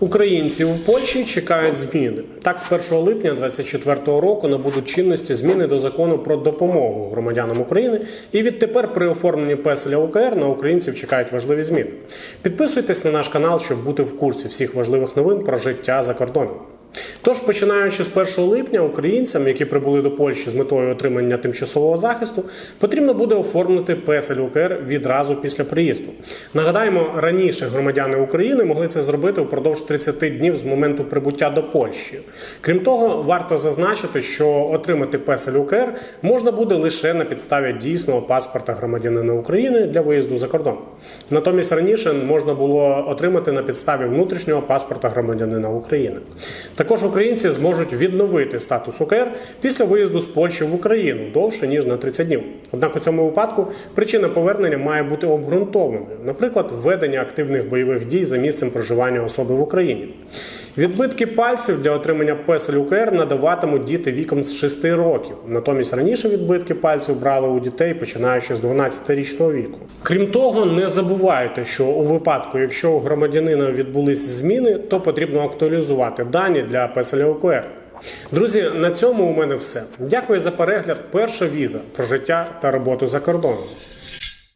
Українці в Польщі чекають зміни. Так, з 1 липня 2024 року набудуть чинності зміни до закону про допомогу громадянам України. І відтепер при оформленні песеля УКР на українців чекають важливі зміни. Підписуйтесь на наш канал, щоб бути в курсі всіх важливих новин про життя за кордоном. Тож, починаючи з 1 липня, українцям, які прибули до Польщі з метою отримання тимчасового захисту, потрібно буде оформити песель УКР відразу після приїзду. Нагадаємо, раніше громадяни України могли це зробити впродовж 30 днів з моменту прибуття до Польщі. Крім того, варто зазначити, що отримати песель УКР можна буде лише на підставі дійсного паспорта громадянина України для виїзду за кордон. Натомість раніше можна було отримати на підставі внутрішнього паспорта громадянина України. Також українці зможуть відновити статус УКР після виїзду з Польщі в Україну довше ніж на 30 днів. Однак у цьому випадку причина повернення має бути обґрунтованою, наприклад, введення активних бойових дій за місцем проживання особи в Україні. Відбитки пальців для отримання песель УКР надаватимуть діти віком з 6 років. Натомість раніше відбитки пальців брали у дітей починаючи з 12-річного віку. Крім того, не забувайте, що у випадку, якщо у громадянина відбулись зміни, то потрібно актуалізувати дані для песеля УКР. Друзі, на цьому у мене все. Дякую за перегляд. Перша віза про життя та роботу за кордоном.